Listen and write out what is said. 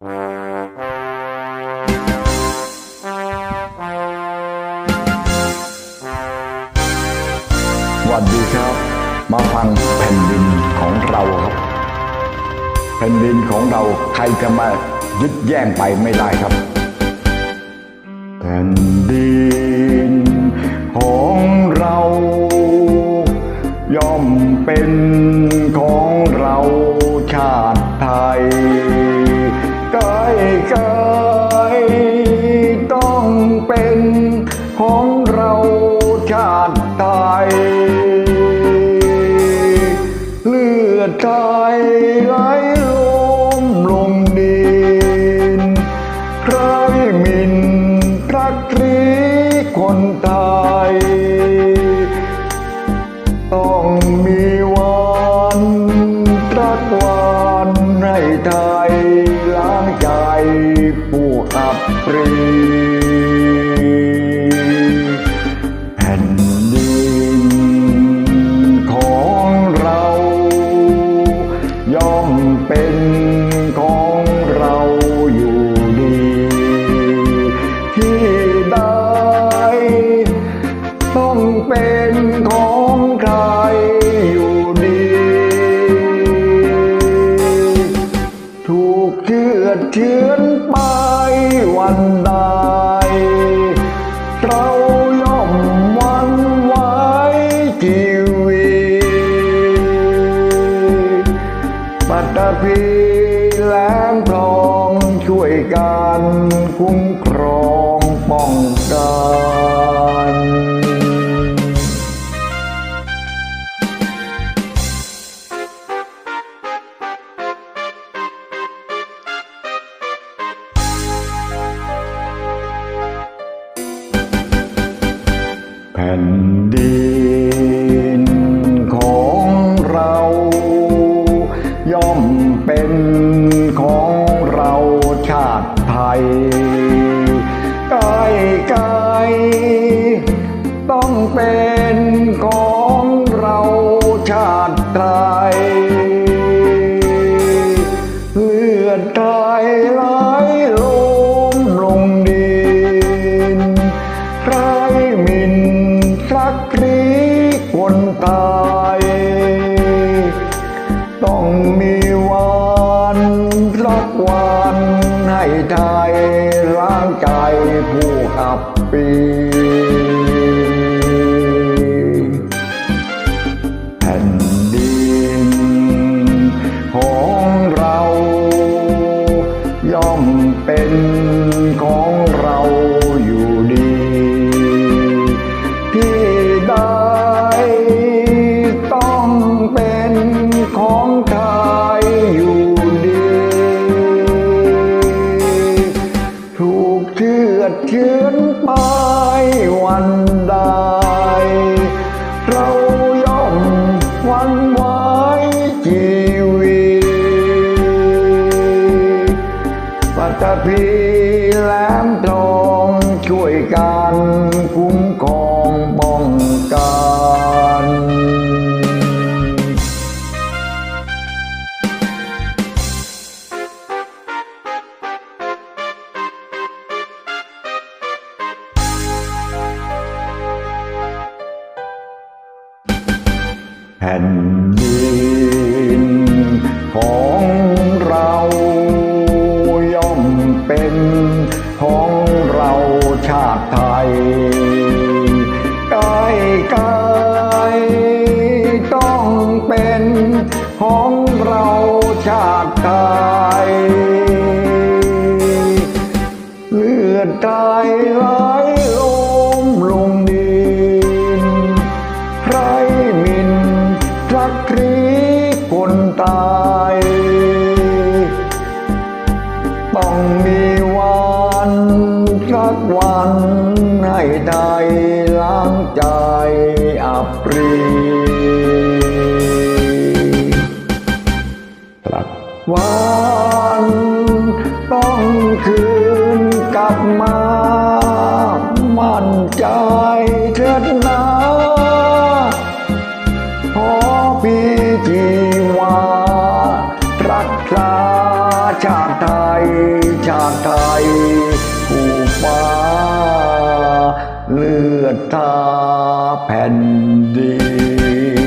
สวัสดีครับ มาฟังแผ่นดินของเราครับ แผ่นดินของเราใครจะมายึดแย่งไปไม่ได้ครับ แผ่นดินของเรา ย่อมเป็นของเราชาติ เลือดไทยไหลลมลงดินใครหมินพระครีคนไทยต้องมีวันตรักวันให้ไทยล้างใจผู้อับปรี เชือนไปวันใด เราย่อมหวันไว้ชีวิตปัตตภีแหลมทองช่วยกันคุ้มคร นดิน คนตายต้องมีวันรักวันให้ไทยร่างใจผู้ขับปี ดเชือนไปวันใด เราย่อมวันไว้ชีวิตปัตตพี ผ่นดินของเราย่อมเป็นของเราชาติไทยกลไกลต้องเป็นของเราชาติไทยเลือดไทยไหล ตายต้องมีวันรักวันให้ไทยล้างใจอับปรีตรัสวันต้องคืนกลับมา มั่นใจเถิดนาขอพี่จีว ดชาแผ่นดิน